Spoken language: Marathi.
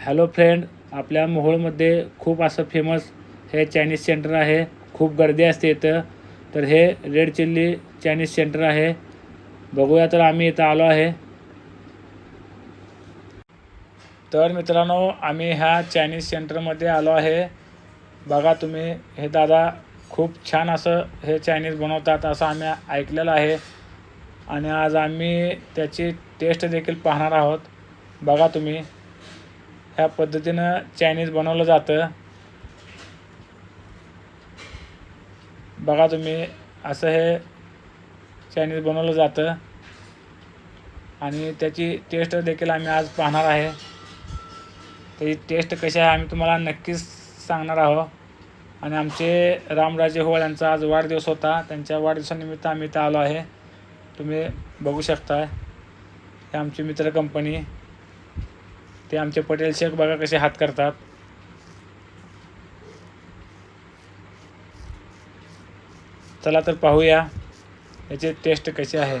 हॅलो फ्रेंड आपल्या मोहोळमध्ये खूप असं फेमस हे चायनीज सेंटर आहे. खूप गर्दी असते इथं. तर हे रेड चिल्ली चायनीज सेंटर आहे. बघूया तर आम्ही इथं आलो आहे. तर मित्रांनो आम्ही ह्या चायनीज सेंटरमध्ये आलो आहे. बघा तुम्ही हे दादा खूप छान असं हे चायनीज बनवतात असं आम्ही ऐकलेलं आहे. आणि आज आम्ही त्याची टेस्ट देखील पाहणार आहोत. बघा तुम्ही. ह्या पद्धतीनं चायनीज बनवलं जातं. बघा तुम्ही असं हे चायनीज बनवलं जातं. आणि त्याची टेस्ट देखील आम्ही आज पाहणार आहे. त्याची टेस्ट कशी आहे आम्ही तुम्हाला नक्कीच सांगणार आहोत. आणि आमचे रामराजे होळ यांचा आज वाढदिवस होता. त्यांच्या वाढदिवसानिमित्त आम्ही इथं आलो आहे. तुम्ही बघू शकता हे आमची मित्र कंपनी ते आमचे पटेल शेख बघा कसे हात करतात. चला तर पाहूया. याची टेस्ट कशी आहे.